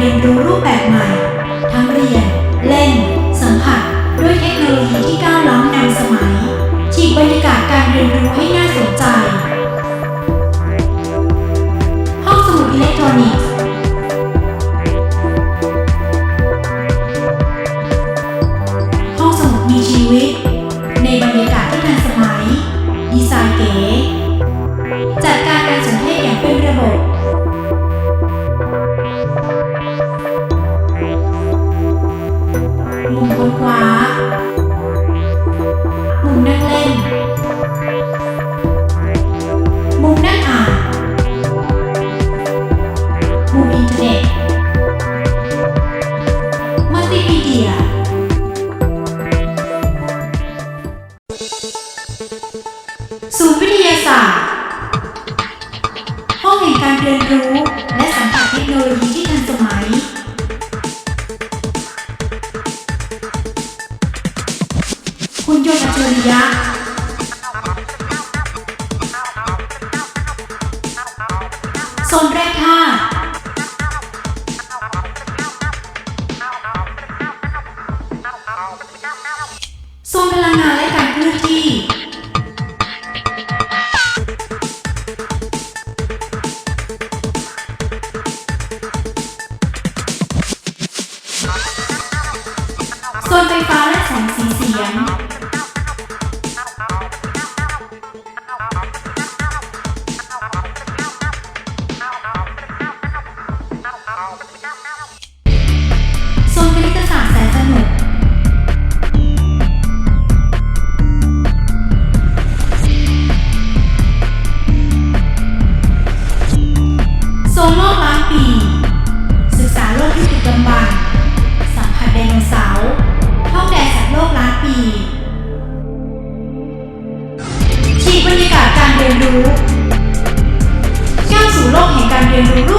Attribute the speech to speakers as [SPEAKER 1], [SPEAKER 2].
[SPEAKER 1] เรียนรู้รูปแบบใหม่ ทั้งเรียน เล่น สัมผัส ด้วยเทคโนโลยีที่ก้าวล้ำนำสมัยฉีกบรรยากาศการเรียนรู้ให้น่าสนใจ ขวา มุมนั่งเล่น มุมนั่งอ่าน มุมอินเทอร์เน็ต มัลติมีเดีย ศูนย์วิทยาศาสตร์ ห้องแห่งการเรียนรู้และสัมผัสเทคโนโลยีที่ โซนแรกค่ะโซนพลังงานและการเคลื่อนที่โซนไฟฟ้าและแสงสีเสียง and in the room.